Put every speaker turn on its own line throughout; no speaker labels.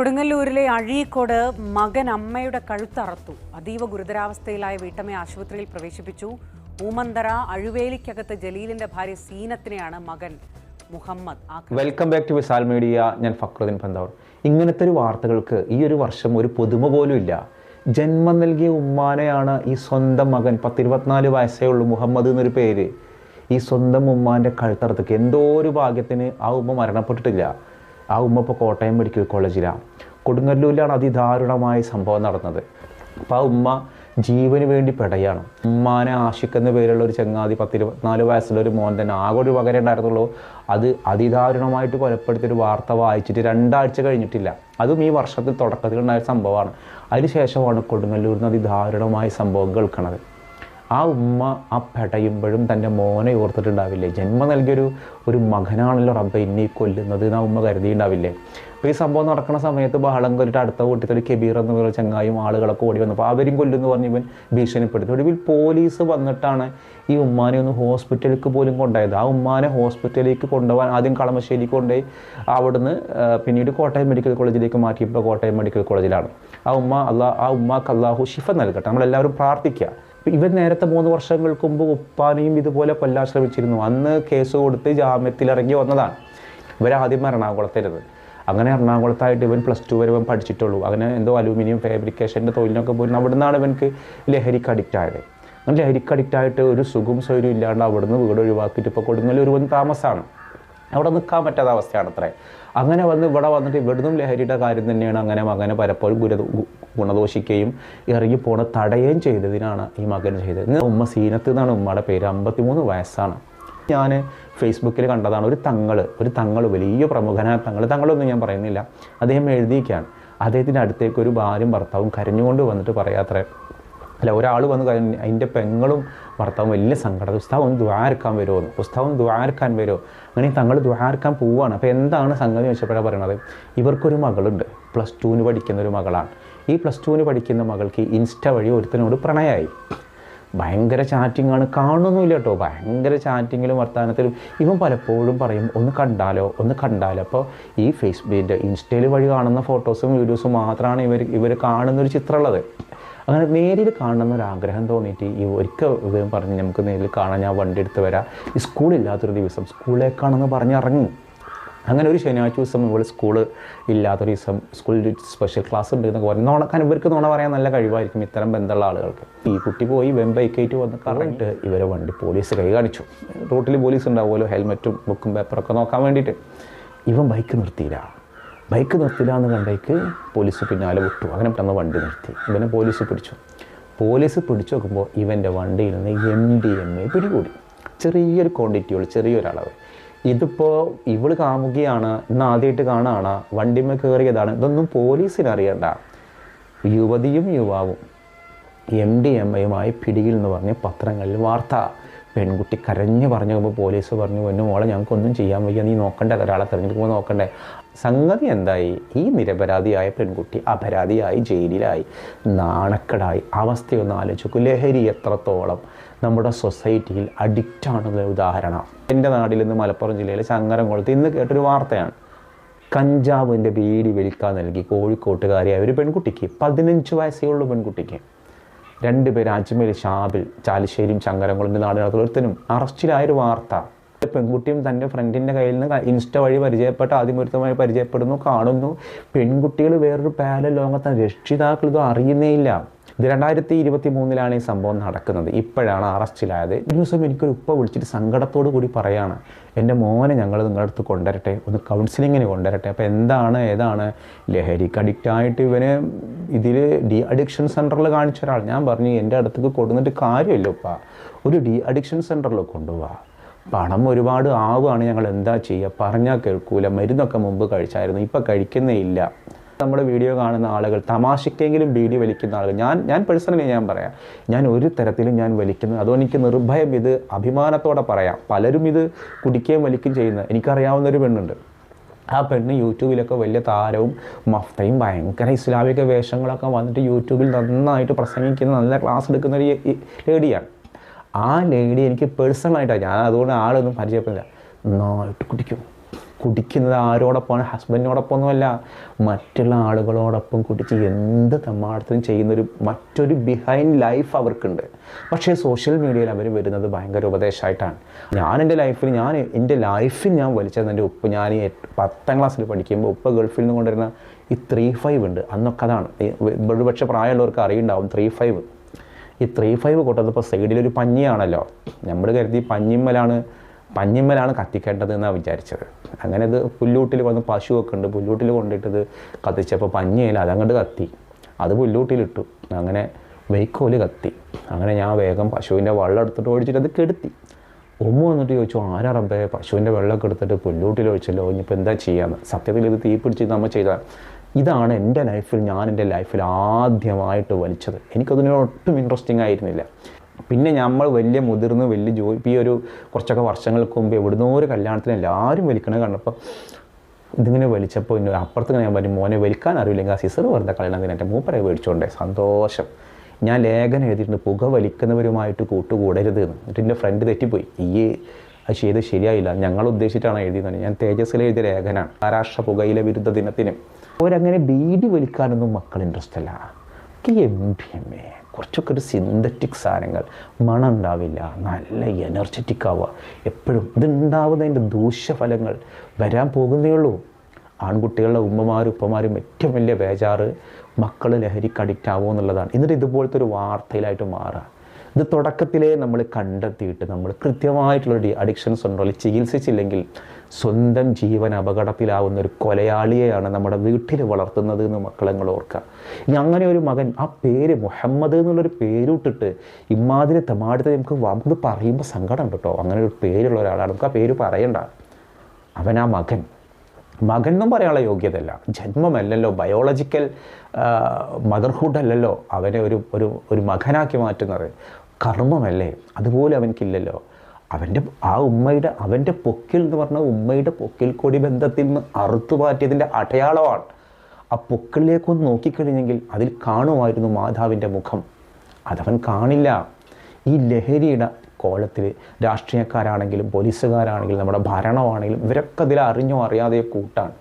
കൊടുങ്ങല്ലൂരിലെ അഴീക്കോട് മകൻ അമ്മയുടെ കഴുത്തറത്തു. അതീവ ഗുരുതരാവസ്ഥയിലായ വീട്ടമ്മയെ ആശുപത്രിയിൽ പ്രവേശിപ്പിച്ചു. ഊമന്തറ അഴുവേലിക്കകത്ത് ജലീലിന്റെ ഭാര്യ സീനത്തിനെയാണ് മകൻ Muhammad
welcome back to Visal media ഞാൻ ഫക്രുദ്ദീൻ പന്തവർ. ഇങ്ങനത്തെ ഒരു വാർത്തകൾക്ക് ഈ ഒരു വർഷം ഒരു പുതുമ പോലും ഇല്ല. ജന്മം നൽകിയ ഉമ്മാനെയാണ് ഈ സ്വന്തം മകൻ. പത്തിരുപത്തിനാല് വയസ്സേ ഉള്ളൂ മുഹമ്മദ് എന്നൊരു പേര്. ഈ സ്വന്തം ഉമ്മാന്റെ കഴുത്തറത്തേക്ക് എന്തോ ഒരു ഭാഗ്യത്തിന് ആ ഉമ്മ മരണപ്പെട്ടിട്ടില്ല. ആ ഉമ്മ ഇപ്പോൾ കോട്ടയം മെഡിക്കൽ കോളേജിലാണ് കൊടുങ്ങല്ലൂരിലാണ് അതിദാരുണമായ സംഭവം നടന്നത്. അപ്പോൾ ആ ഉമ്മ ജീവന് വേണ്ടി പെടയാണ്. ഉമ്മാനെ എന്ന പേരുള്ള ഒരു ചങ്ങാതി പത്തിരുപത്തിനാല് വയസ്സുള്ള ഒരു മോൻ തന്നെ ആകെ ഒരു പകരം ഉണ്ടായിരുന്നുള്ളൂ. അത് അതിദാരുണമായിട്ട് കൊലപ്പെടുത്തിയൊരു വാർത്ത വായിച്ചിട്ട് രണ്ടാഴ്ച കഴിഞ്ഞിട്ടില്ല. അതും ഈ വർഷത്തിൽ തുടക്കത്തിൽ ഉണ്ടായ സംഭവമാണ്. അതിനുശേഷമാണ് കൊടുങ്ങല്ലൂരിൽ നിന്ന് അതിദാരുണമായ സംഭവം കേൾക്കണത്. ആ ഉമ്മ ആ പെടയുമ്പോഴും തന്റെ മോനെ ഓർത്തിട്ടുണ്ടാവില്ലേ? ജന്മം നൽകിയൊരു ഒരു മകനാണല്ലോ റബ്ബ ഇന്നീ കൊല്ലുന്നത് എന്ന് ആ ഉമ്മ കരുതിയിട്ടുണ്ടാവില്ലേ? അപ്പോൾ ഈ സംഭവം നടക്കുന്ന സമയത്ത് ബഹളം കൊല്ലിട്ട് അടുത്ത വീട്ടിൽ ഒരു കെബീർ എന്ന് പറയുന്ന ചങ്ങായും ആളുകളൊക്കെ ഓടി വന്നപ്പോൾ അവരും കൊല്ലുന്നു പറഞ്ഞ് ഇവൻ ഭീഷണിപ്പെടുത്തി. ഒടുവിൽ പോലീസ് വന്നിട്ടാണ് ഈ ഉമ്മാനെ ഒന്ന് ഹോസ്പിറ്റലിലേക്ക് പോലും കൊണ്ടുപോയത്. ആ ഉമ്മാനെ ഹോസ്പിറ്റലിലേക്ക് കൊണ്ടുപോകാൻ ആദ്യം കളമശ്ശേരി കൊണ്ടുപോയി അവിടുന്ന് പിന്നീട് കോട്ടയം മെഡിക്കൽ കോളേജിലേക്ക് മാറ്റിയപ്പോൾ കോട്ടയം മെഡിക്കൽ കോളേജിലാണ്. ആ ഉമ്മ അള്ളാ ആ ഉമ്മാക്ക് അള്ളാഹു ഷിഫ നൽകട്ടെ. നമ്മളെല്ലാവരും പ്രാർത്ഥിക്കുക. ഇവൻ നേരത്തെ മൂന്ന് വർഷങ്ങൾക്ക് മുമ്പ് ഉപ്പാനെയും ഇതുപോലെ കൊല്ലാൻ ശ്രമിച്ചിരുന്നു. അന്ന് കേസ് കൊടുത്ത് ജാമ്യത്തിലിറങ്ങി വന്നതാണ്. ഇവരാദ്യം എറണാകുളത്തിരുന്നത് അങ്ങനെ എറണാകുളത്തായിട്ട് ഇവൻ പ്ലസ് ടു വരെ ഇവൻ പഠിച്ചിട്ടുള്ളൂ. അങ്ങനെ എന്തോ അലൂമിനിയം ഫാബ്രിക്കേഷന്റെ തൊഴിലിനൊക്കെ പോയിരുന്നു. അവിടെ നിന്നാണ് ഇവൻക്ക് ലഹരിക്ക് അഡിക്റ്റ് ആയത്. അങ്ങനെ ലഹരിക്ക് അഡിക്റ്റ് ആയിട്ട് ഒരു സുഖം സൗകര്യം ഇല്ലാണ്ട് അവിടുന്ന് വീട് ഒഴിവാക്കിയിട്ട് ഇപ്പോൾ കൊടുങ്ങല്ലൂർ വന്ന് താമസമാണ് അവിടെ നിൽക്കാൻ പറ്റാത്ത അവസ്ഥയാണ് അത്രേ അങ്ങനെ വന്ന് ഇവിടെ വന്നിട്ട് ഇവിടുന്നും ലഹരിയുടെ കാര്യം തന്നെയാണ്. അങ്ങനെ മകനെ പലപ്പോഴും ഗുര ഗുണദോഷിക്കുകയും ഇറങ്ങി പോണ തടയുകയും ചെയ്തതിനാണ് ഈ മകൻ ചെയ്തത്. ഉമ്മ സീനത്ത് എന്നാണ് ഉമ്മയുടെ പേര്. അമ്പത്തിമൂന്ന് വയസ്സാണ്. ഞാൻ ഫേസ്ബുക്കിൽ കണ്ടതാണ് ഒരു തങ്ങൾ ഒരു തങ്ങൾ വലിയ പ്രമുഖനായ തങ്ങൾ തങ്ങളൊന്നും ഞാൻ പറയുന്നില്ല. അദ്ദേഹം എഴുതിയിരിക്കുകയാണ്. അദ്ദേഹത്തിന്റെ അടുത്തേക്ക് ഒരു ഭാര്യയും ഭർത്താവും കരഞ്ഞുകൊണ്ട് വന്നിട്ട് പറയാത്രേ അല്ല ഒരാൾ വന്ന് അതിന്റെ പെങ്ങളും ഭർത്താവും വലിയ സങ്കടം. ഉസ്താവ് ഒന്ന് ദ്വാരക്കാൻ വരുമോ എന്ന്. ഉസ്താവ് ഒന്ന് ദ്വാരക്കാൻ വരുമോ അങ്ങനെ തങ്ങൾ ദ്വാരക്കാൻ പോവുകയാണ് അപ്പോൾ എന്താണ് സംഗതി വെച്ചപ്പോഴാണ് പറയണത്? ഇവർക്കൊരു മകളുണ്ട്. പ്ലസ് ടുവിന് പഠിക്കുന്ന ഒരു മകളാണ്. ഈ പ്ലസ് ടുവിന് പഠിക്കുന്ന മകൾക്ക് ഇൻസ്റ്റ വഴി ഒരുത്തനോട് പ്രണയമായി ഭയങ്കര ചാറ്റിംഗ് ആണ്. കാണുന്നില്ല കേട്ടോ. ഭയങ്കര ചാറ്റിങ്ങിലും വർത്തമാനത്തിലും ഇവൻ പലപ്പോഴും പറയും ഒന്ന് കണ്ടാലോ? ഒന്ന് കണ്ടാലോ? അപ്പോൾ ഈ ഫേസ്ബുക്കിന്റെ ഇൻസ്റ്റയിൽ വഴി കാണുന്ന ഫോട്ടോസും വീഡിയോസും മാത്രമാണ് ഇവർ ഇവർ കാണുന്നൊരു ചിത്രമുള്ളത്. അങ്ങനെ നേരിൽ കാണണം ആഗ്രഹം തോന്നിയിട്ട് ഈ ഒരിക്കൽ ഇവൻ പറഞ്ഞ് നമുക്ക് നേരിൽ കാണാൻ ഞാൻ വണ്ടി എടുത്ത് വരാം. ഈ സ്കൂളില്ലാത്തൊരു ദിവസം സ്കൂളിലേക്കാണെന്ന് പറഞ്ഞ് ഇറങ്ങി അങ്ങനെ ഒരു ശനിയാഴ്ച ദിവസം ഇവിടെ സ്കൂൾ ഇല്ലാത്തൊരു ദിവസം സ്കൂളിൽ സ്പെഷ്യൽ ക്ലാസ് ഉണ്ട് എന്നൊക്കെ പറഞ്ഞു. കാരണം ഇവർക്ക് നോണ പറയാൻ നല്ല കഴിവായിരിക്കും ഇത്തരം ബന്ധമുള്ള ആളുകൾക്ക്. ഈ കുട്ടി പോയി വെമ്പൈക്കേറ്റ് വന്ന് കറങ്ങിട്ട് ഇവരെ വണ്ടി പോലീസ് കൈ കാണിച്ചു. റൂട്ടിൽ പോലീസ് ഉണ്ടാവുമല്ലോ ഹെൽമെറ്റും ബുക്കും പേപ്പറൊക്കെ നോക്കാൻ വേണ്ടിയിട്ട്. ഇവൻ ബൈക്ക് നിർത്തിയില്ല. ബൈക്ക് നിർത്തില്ല എന്ന് കണ്ടേക്ക് പോലീസ് പിന്നാലെ വിട്ടു. അങ്ങനെ പെട്ടെന്ന് വണ്ടി നിർത്തി. ഇവനെ പോലീസ് പിടിച്ചു. പോലീസ് പിടിച്ചു നോക്കുമ്പോൾ ഇവന്റെ വണ്ടിയിൽ നിന്ന് എം ഡി എം എ പിടികൂടി. ചെറിയൊരു ക്വാണ്ടിറ്റി ഉള്ളു ചെറിയൊരളവ് ഇതിപ്പോൾ ഇവൾ കാമുകിയാണ് ഇന്ന് ആദ്യമായിട്ട് കാണാണ്. വണ്ടിമേ കയറിയതാണ് ഇതൊന്നും പോലീസിന് അറിയണ്ട. യുവതിയും യുവാവും എം ഡി എം എയുമായി പിടിയിൽ എന്ന് പറഞ്ഞ് പത്രങ്ങളിൽ വാർത്ത. പെൺകുട്ടി കരഞ്ഞ് പറഞ്ഞു പോലീസ് പറഞ്ഞു എന്നെ മോളെ ഞങ്ങൾക്കൊന്നും ചെയ്യാൻ വയ്യ. നീ നോക്കണ്ടേ? ഒരാളെ തിരഞ്ഞെടുക്കുമ്പോൾ നോക്കണ്ടേ? സംഗതി എന്തായി? ഈ നിരപരാധിയായ പെൺകുട്ടി അപരാധിയായി ജയിലിലായി. നാണക്കെടായി. അവസ്ഥയൊന്ന് ആലോചിക്കും. ലഹരി എത്രത്തോളം നമ്മുടെ സൊസൈറ്റിയിൽ അഡിക്റ്റാണെന്ന ഉദാഹരണം. എന്റെ നാട്ടിൽ നിന്ന് മലപ്പുറം ജില്ലയിലെ ചങ്ങരംകുളത്ത് ഇന്ന് കേട്ടൊരു വാർത്തയാണ്. കഞ്ചാവിന്റെ ബീഡി വലിക്കാൻ നൽകി കോഴിക്കോട്ടുകാരിയായ ഒരു പെൺകുട്ടിക്ക് പതിനഞ്ച് വയസ്സേ ഉള്ളൂ പെൺകുട്ടിക്ക്. രണ്ടുപേർ അജ്മേൽ ഷാബിൽ ചാലിശ്ശേരിയും ചങ്ങരംകുളത്തിന്റെ നാടിനകത്ത് ഒരുത്തനും. അറസ്റ്റിലായൊരു വാർത്ത. പെൺകുട്ടിയും തന്റെ ഫ്രണ്ടിന്റെ കയ്യിൽ നിന്ന് ഇൻസ്റ്റ വഴി പരിചയപ്പെട്ട് ആദ്യമൊരുത്തമായി പരിചയപ്പെടുന്നു കാണുന്നു. പെൺകുട്ടികൾ വേറൊരു പാല ലോകത്താണ് രക്ഷിതാക്കൾ ഇതും അറിയുന്നേ ഇല്ല ഇത് രണ്ടായിരത്തി ഇരുപത്തി മൂന്നിലാണ് ഈ സംഭവം നടക്കുന്നത്. ഇപ്പോഴാണ് അറസ്റ്റിലായത്. ഒരു ദിവസം എനിക്കൊരു ഉപ്പ വിളിച്ചിട്ട് സങ്കടത്തോടു കൂടി പറയാണ് എന്റെ മോനെ ഞങ്ങൾ നിങ്ങളുടെ അടുത്ത് കൊണ്ടുവരട്ടെ ഒന്ന് കൗൺസിലിങ്ങിന് കൊണ്ടുവരട്ടെ. അപ്പോൾ എന്താണ് ഏതാണ്? ലഹരിക്ക് അഡിക്റ്റ് ആയിട്ട് ഇവന് ഇതിൽ ഡി അഡിക്ഷൻ സെന്ററിൽ കാണിച്ച ഒരാൾ. ഞാൻ പറഞ്ഞു എന്റെ അടുത്തേക്ക് കൊടുന്നിട്ട് കാര്യമില്ല ഉപ്പ. ഒരു ഡി അഡിക്ഷൻ സെന്ററിൽ കൊണ്ടുപോവാ പണം ഒരുപാട് ആവുകയാണ് ഞങ്ങൾ എന്താ ചെയ്യുക? പറഞ്ഞാൽ കേൾക്കൂല. മരുന്നൊക്കെ മുമ്പ് കഴിച്ചായിരുന്നു. ഇപ്പം കഴിക്കുന്നേ ഇല്ല. നമ്മുടെ വീഡിയോ കാണുന്ന ആളുകൾ തമാശക്കെങ്കിലും വീഡിയോ വലിക്കുന്ന ആളുകൾ. ഞാൻ ഞാൻ പേഴ്സണലി ഞാൻ പറയാം. ഞാൻ ഒരു തരത്തിലും ഞാൻ വലിക്കുന്നത് അതുകൊണ്ട് എനിക്ക് നിർഭയം ഇത് അഭിമാനത്തോടെ പറയാം. പലരും ഇത് കുടിക്കുകയും വലിക്കുകയും ചെയ്യുന്നത് എനിക്കറിയാവുന്ന ഒരു പെണ്ണുണ്ട്. ആ പെണ്ണ് യൂട്യൂബിലൊക്കെ വലിയ താരവും മഫ്തയും ഭയങ്കര ഇസ്ലാമിക വേഷങ്ങളൊക്കെ വന്നിട്ട് യൂട്യൂബിൽ നന്നായിട്ട് പ്രസംഗിക്കുന്ന നല്ല ക്ലാസ് എടുക്കുന്ന ഒരു ലേഡിയാണ്. ആ ലേഡി എനിക്ക് പേഴ്സണലായിട്ടാണ് ഞാൻ അതുകൊണ്ട് ആളൊന്നും പരിചയപ്പെടുന്നില്ല നന്നായിട്ട് കുടിക്കും. കുടിക്കുന്നത് ആരോടൊപ്പമാണ്? ഹസ്ബൻഡിനോടൊപ്പം ഒന്നുമല്ല മറ്റുള്ള ആളുകളോടൊപ്പം കുടിച്ച് എന്ത് തമ്മാടത്തിനും ചെയ്യുന്നൊരു മറ്റൊരു ബിഹൈൻഡ് ലൈഫ് അവർക്കുണ്ട്. പക്ഷേ സോഷ്യൽ മീഡിയയിൽ അവർ വരുന്നത് ഭയങ്കര ഉപദേശമായിട്ടാണ്. ഞാൻ എന്റെ ലൈഫിൽ ഞാൻ എന്റെ ലൈഫിൽ ഞാൻ വലിച്ചത് എന്റെ ഉപ്പ് ഞാൻ പത്താം ക്ലാസ്സിൽ പഠിക്കുമ്പോൾ ഉപ്പ് ഗൾഫിൽ നിന്ന് കൊണ്ടുവരുന്ന ഈ ത്രീ ഫൈവ് ഉണ്ട്. അന്നൊക്കെ അതാണ്. ഒരുപക്ഷെ പ്രായമുള്ളവർക്ക് അറിയുണ്ടാവും ത്രീ ഫൈവ് ഈ ത്രീ ഫൈവ് സൈഡിൽ സൈഡിലൊരു പഞ്ഞിയാണല്ലോ. നമ്മൾ കരുതി പഞ്ഞിമ്മലാണ് പഞ്ഞിമ്മലാണ് കത്തിക്കേണ്ടത് എന്നാണ് വിചാരിച്ചത്. അങ്ങനെ അത് പുല്ലൂട്ടിൽ വന്ന് പശുവൊക്കെ ഉണ്ട് പുല്ലൂട്ടിൽ കൊണ്ടിട്ടത് കത്തിച്ചപ്പോൾ പഞ്ഞിയില്ല അതങ്ങോട്ട് കത്തി. അത് പുല്ലൂട്ടിലിട്ടു അങ്ങനെ വെയ്ക്കോൽ കത്തി. അങ്ങനെ ഞാൻ വേഗം പശുവിന്റെ വെള്ളം എടുത്തിട്ട് ഓടിച്ചിട്ട് അത് കെടുത്തി. ഉമ്മ വന്നിട്ട് ചോദിച്ചു ആരാ റബ്ബേ പശുവിന്റെ വെള്ളമൊക്കെ എടുത്തിട്ട് പുല്ലൂട്ടിൽ ഒഴിച്ചല്ലോ? ഇനിയിപ്പോൾ എന്താ ചെയ്യാമെന്ന് സത്യത്തിൽ ഇത് തീ പിടിച്ച് നമ്മൾ ചെയ്ത ഇതാണ് എന്റെ ലൈഫിൽ ഞാൻ എന്റെ ലൈഫിൽ ആദ്യമായിട്ട് വലിച്ചത്. എനിക്കതിന് ഒട്ടും ഇൻട്രസ്റ്റിംഗ് ആയിരുന്നില്ല. പിന്നെ നമ്മൾ വലിയ മുതിർന്ന് വലിയ ജോലി ഈ ഒരു കുറച്ചൊക്കെ വർഷങ്ങൾക്ക് മുമ്പ് എവിടുന്നോ ഒരു കല്യാണത്തിന് എല്ലാവരും വലിക്കണത് കണ്ടപ്പോൾ ഇതിങ്ങനെ വലിച്ചപ്പോൾ ഇന്ന അപ്പുറത്ത് ഞാൻ പറഞ്ഞു മോനെ വലിക്കാൻ അറിയില്ലെങ്കിൽ ആ സിസർ വെറുതെ കളയണതിന് എന്റെ മൂപ്പരെ മേടിച്ചോണ്ടേ സന്തോഷം. ഞാൻ ലേഖനം എഴുതിയിട്ടുണ്ട് പുക വലിക്കുന്നവരുമായിട്ട് കൂട്ടുകൂടരുത് എന്ന്. എന്നിട്ട് എന്റെ ഫ്രണ്ട് തെറ്റിപ്പോയി ഈ അത് ചെയ്ത് ശരിയായില്ല. ഞങ്ങൾ ഉദ്ദേശിച്ചിട്ടാണ് എഴുതിയത് ഞാൻ തേജസ്സിൽ എഴുതിയ ലേഖനാണ് മഹാരാഷ്ട്ര പുകയിലെ വിരുദ്ധ ദിനത്തിന് അവരങ്ങനെ ബീഡി വലിക്കാനൊന്നും മക്കൾ ഇൻട്രസ്റ്റ് അല്ല. എം ഡി എം എ കുറച്ചൊക്കെ ഒരു സിന്തറ്റിക് സാധനങ്ങൾ. മണം ഉണ്ടാവില്ല നല്ല എനർജറ്റിക് ആവുക. എപ്പോഴും ഇതുണ്ടാവുന്നതിന്റെ ദൂഷ്യഫലങ്ങൾ വരാൻ പോകുന്നേ ഉള്ളൂ. ആൺകുട്ടികളുടെ ഉമ്മമാരും ഉപ്പമാരും ഏറ്റവും വലിയ ബേജാറ് മക്കൾ ലഹരിക്ക് അഡിക്റ്റ് ആവുമോ എന്നുള്ളതാണ്. എന്നിട്ട് ഇതുപോലത്തെ ഒരു വാർത്തയിലായിട്ട് മാറുക. ഇത് തുടക്കത്തിലേ നമ്മൾ കണ്ടെത്തിയിട്ട് നമ്മൾ കൃത്യമായിട്ടുള്ള അഡിക്ഷൻസ് ഉണ്ടോ അല്ലെങ്കിൽ ചികിത്സിച്ചില്ലെങ്കിൽ സ്വന്തം ജീവൻ അപകടത്തിലാവുന്ന ഒരു കൊലയാളിയെയാണ് നമ്മുടെ വീട്ടിൽ വളർത്തുന്നത് എന്ന് മക്കളങ്ങൾ ഓർക്കുക. ഇനി അങ്ങനെ ഒരു മകൻ ആ പേര് മുഹമ്മദ് എന്നുള്ളൊരു പേരിട്ടിട്ട് ഇമാതിരി തമാടത്തെ നമുക്ക് നമുക്ക് പറയുമ്പോൾ സങ്കടം കേട്ടോ. അങ്ങനെ ഒരു പേരുള്ള ഒരാളാണ്. നമുക്ക് ആ പേര് പറയണ്ട. അവൻ ആ മകൻ. മകൻ എന്നും പറയാനുള്ള യോഗ്യതയല്ല. ജന്മമല്ലല്ലോ. ബയോളജിക്കൽ മദർഹുഡ് അല്ലല്ലോ. അവനെ ഒരു ഒരു ഒരു മകനാക്കി മാറ്റുന്നത്. കർമ്മമല്ലേ? അതുപോലെ അവൻക്കില്ലല്ലോ അവന്റെ ആ ഉമ്മയുടെ അവന്റെ പൊക്കിൽ എന്ന് പറഞ്ഞാൽ ഉമ്മയുടെ പൊക്കിൽ കൊടി ബന്ധത്തിൽ നിന്ന് അറുത്തു മാറ്റിയതിന്റെ അടയാളമാണ്. ആ പൊക്കിളിലേക്കൊന്ന് നോക്കിക്കഴിഞ്ഞെങ്കിൽ അതിൽ കാണുമായിരുന്നു മാതാവിന്റെ മുഖം. അതവൻ കാണില്ല. ഈ ലഹരിയുടെ കോലത്തിൽ രാഷ്ട്രീയക്കാരാണെങ്കിലും പോലീസുകാരാണെങ്കിലും നമ്മുടെ ഭരണമാണെങ്കിലും ഇവരൊക്കെ ഇതിൽ അറിഞ്ഞോ അറിയാതെയോ കൂട്ടാണ്.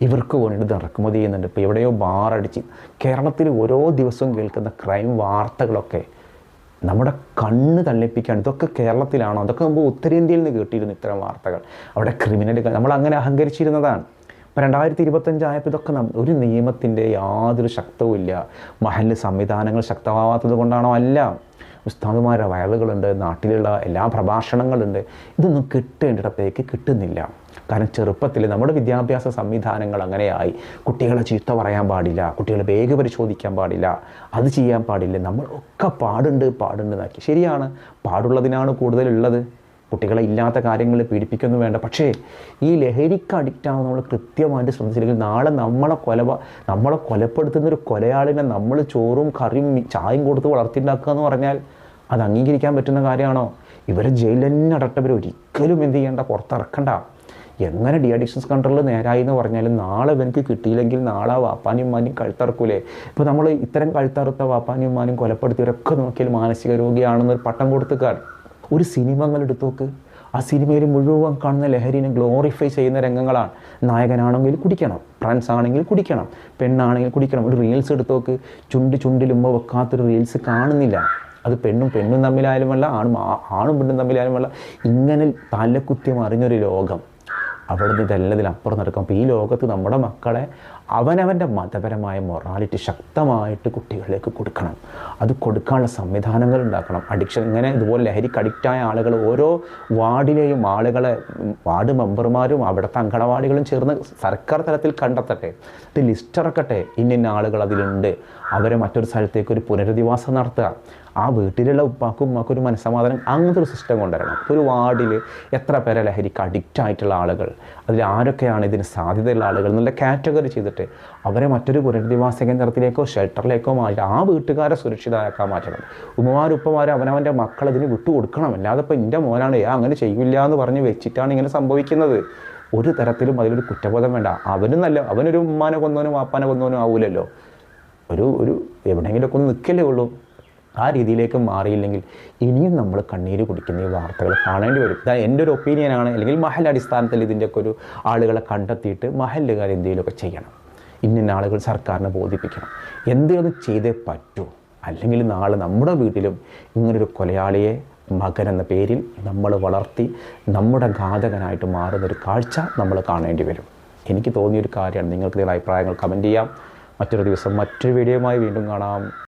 ഇവർക്ക് വേണ്ടി ഇത് ഇറക്കുമതി ചെയ്യുന്നുണ്ട്. ഇപ്പോൾ എവിടെയോ ബാറടിച്ച് കേരളത്തിൽ ഓരോ ദിവസവും കേൾക്കുന്ന ക്രൈം വാർത്തകളൊക്കെ നമ്മുടെ കണ്ണ് തള്ളിപ്പിക്കാൻ ഇതൊക്കെ കേരളത്തിലാണോ? അതൊക്കെ മുമ്പ് ഉത്തരേന്ത്യയിൽ നിന്ന് കേട്ടിരുന്നു ഇത്തരം വാർത്തകൾ. അവിടെ ക്രിമിനലുകൾ നമ്മൾ അങ്ങനെ അഹങ്കരിച്ചിരുന്നതാണ്. ഇപ്പം രണ്ടായിരത്തി ഇരുപത്തഞ്ചായപ്പോൾ ഇതൊക്കെ ഒരു നിയമത്തിന്റെ യാതൊരു ശക്തവും ഇല്ല മഹൽ സംവിധാനങ്ങൾ ശക്തമാവാത്തത് കൊണ്ടാണോ അല്ല. ഉസ്താദുമാരുടെ വയലുകളുണ്ട് നാട്ടിലുള്ള എല്ലാ പ്രഭാഷണങ്ങളുണ്ട്. ഇതൊന്നും കിട്ടേണ്ടിടത്തേക്ക് കിട്ടുന്നില്ല. കാരണം ചെറുപ്പത്തിൽ നമ്മുടെ വിദ്യാഭ്യാസ സംവിധാനങ്ങൾ അങ്ങനെയായി. കുട്ടികളെ ചീത്ത പറയാൻ പാടില്ല കുട്ടികളെ വേഗ പരിശോധിക്കാൻ പാടില്ല അത് ചെയ്യാൻ പാടില്ല. നമ്മൾ ഒക്കെ പാടുണ്ട് പാടുണ്ട് എന്നാക്കി. ശരിയാണ് പാടുള്ളതിനാണ് കൂടുതലുള്ളത്. കുട്ടികളെ ഇല്ലാത്ത കാര്യങ്ങൾ പീഡിപ്പിക്കൊന്നും വേണ്ട. പക്ഷേ ഈ ലഹരിക്ക് അഡിക്റ്റ് ആവുന്ന നമ്മൾ കൃത്യമായിട്ട് ശ്രദ്ധിച്ചില്ലെങ്കിൽ നാളെ നമ്മളെ കൊല നമ്മളെ കൊലപ്പെടുത്തുന്ന ഒരു കൊലയാളിനെ നമ്മൾ ചോറും കറിയും ചായയും കൊടുത്ത് വളർത്തിണ്ടാക്കുക എന്ന് പറഞ്ഞാൽ അത് അംഗീകരിക്കാൻ പറ്റുന്ന കാര്യമാണോ? ഇവരെ ജയിലിൽ തന്നെ അടട്ടവർ ഒരിക്കലും എന്ത് ചെയ്യേണ്ട? പുറത്തിറക്കണ്ട. എങ്ങനെ ഡി അഡിക്ഷൻസ് കൺട്രോൾ നേരായി എന്ന് പറഞ്ഞാലും നാളെ ഇവനക്ക് കിട്ടിയില്ലെങ്കിൽ നാളെ വാപ്പാനും ഉമ്മാനും കഴുത്തറക്കൂലേ? ഇപ്പോൾ നമ്മൾ ഇത്തരം കഴുത്തറുത്ത വാപ്പാനും ഉമ്മാനും കൊലപ്പെടുത്തിയവരൊക്കെ നോക്കിയാൽ മാനസിക രോഗിയാണെന്നൊരു പട്ടം കൊടുത്തുകാർ ഒരു സിനിമകൾ എടുത്തു നോക്ക്? ആ സിനിമയിൽ മുഴുവൻ കാണുന്ന ലഹരിനെ ഗ്ലോറിഫൈ ചെയ്യുന്ന രംഗങ്ങളാണ്. നായകനാണെങ്കിൽ കുടിക്കണം ഫ്രണ്ട്സ് ആണെങ്കിൽ കുടിക്കണം പെണ്ണാണെങ്കിൽ കുടിക്കണം. ഒരു റീൽസ് എടുത്ത് നോക്ക്. ചുണ്ട് ചുണ്ടിലുമ്പ വെക്കാത്തൊരു റീൽസ് കാണുന്നില്ല. അത് പെണ്ണും പെണ്ണും തമ്മിലായാലുമല്ല ആണും ആണും പെണ്ണും തമ്മിലായാലുമല്ല. ഇങ്ങനെ തലക്കുത്തി മറിഞ്ഞൊരു ലോകം. അവിടുന്ന് ഇതെല്ലാം ഇതിലപ്പുറം നടക്കും. അപ്പോൾ ഈ ലോകത്ത് നമ്മുടെ മക്കളെ അവനവന്റെ മതപരമായ മൊറാലിറ്റി ശക്തമായിട്ട് കുട്ടികളിലേക്ക് കൊടുക്കണം. അത് കൊടുക്കാനുള്ള സംവിധാനങ്ങൾ ഉണ്ടാക്കണം. അഡിക്ഷൻ ഇങ്ങനെ ഇതുപോലെ ലഹരിക്ക് അഡിക്റ്റായ ആളുകൾ ഓരോ വാർഡിലെയും ആളുകളെ വാർഡ് മെമ്പർമാരും അവിടുത്തെ അങ്കണവാടികളും ചേർന്ന് സർക്കാർ തലത്തിൽ കണ്ടെത്തട്ടെ. ഇത് ലിസ്റ്റ് ഇറക്കട്ടെ. ഇന്നിന്ന ആളുകൾ അതിലുണ്ട്. അവരെ മറ്റൊരു സ്ഥലത്തേക്ക് ഒരു പുനരധിവാസം നടത്തുക. ആ വീട്ടിലുള്ള ഉപ്പാക്കും ഉമ്മാക്കും ഒരു മനസ്സമാധാനം അങ്ങനത്തെ ഒരു സിസ്റ്റം കൊണ്ടുവരണം. ഇപ്പോൾ ഒരു വാർഡിൽ എത്ര പേരെ ലഹരിക്ക് അഡിക്റ്റ് ആയിട്ടുള്ള ആളുകൾ? അതിൽ ആരൊക്കെയാണ് ഇതിന് സാധ്യതയുള്ള ആളുകൾ എന്നുള്ള കാറ്റഗറി ചെയ്തിട്ട് അവരെ മറ്റൊരു പുനരധിവാസ കേന്ദ്രത്തിലേക്കോ ഷെൽട്ടറിലേക്കോ മാറ്റി ആ വീട്ടുകാരെ സുരക്ഷിതരാക്കാൻ മാറ്റണം. ഉമ്മമാരും ഉപ്പമാരും അവനവന്റെ മക്കൾ ഇതിന് വിട്ടുകൊടുക്കണം അല്ലാതെ ഇപ്പോൾ എന്റെ മോനാണ് ഏ അങ്ങനെ ചെയ്യില്ല എന്ന് പറഞ്ഞ് വെച്ചിട്ടാണ് ഇങ്ങനെ സംഭവിക്കുന്നത്. ഒരു തരത്തിലും അതിലൊരു കുറ്റബോധം വേണ്ട. അവനും നല്ല അവനൊരു ഉമ്മാനെ കൊന്നവനും വാപ്പാനെ കൊന്നവനും ആവൂലല്ലോ. ഒരു ഒരു എവിടെയെങ്കിലുമൊക്കെ ഒന്ന് നിൽക്കല്ലേ ഉള്ളൂ. ആ രീതിയിലേക്ക് മാറിയില്ലെങ്കിൽ ഇനിയും നമ്മൾ കണ്ണീര് കുടിക്കുന്ന ഈ വാർത്തകൾ കാണേണ്ടി വരും. ഇതാ എന്റെ ഒരു ഒപ്പീനിയനാണ് അല്ലെങ്കിൽ മഹൽ അടിസ്ഥാനത്തിൽ ഇതിന്റെയൊക്കെ ഒരു ആളുകളെ കണ്ടെത്തിയിട്ട് മഹലുകാർ എന്തെങ്കിലുമൊക്കെ ചെയ്യണം. ഇന്ന ആളുകൾ സർക്കാരിനെ ബോധിപ്പിക്കണം. എന്തെങ്കിലും ചെയ്തേ പറ്റൂ. അല്ലെങ്കിൽ നാളെ നമ്മുടെ വീട്ടിലും ഇങ്ങനൊരു കൊലയാളിയെ മകൻ എന്ന പേരിൽ നമ്മൾ വളർത്തി നമ്മുടെ ഘാതകനായിട്ട് മാറുന്നൊരു കാഴ്ച നമ്മൾ കാണേണ്ടി വരും. എനിക്ക് തോന്നിയൊരു കാര്യമാണ്. നിങ്ങൾക്ക് നിങ്ങളുടെ അഭിപ്രായങ്ങൾ കമന്റ് ചെയ്യാം. മറ്റൊരു ദിവസം മറ്റൊരു വീഡിയോയുമായി വീണ്ടും കാണാം.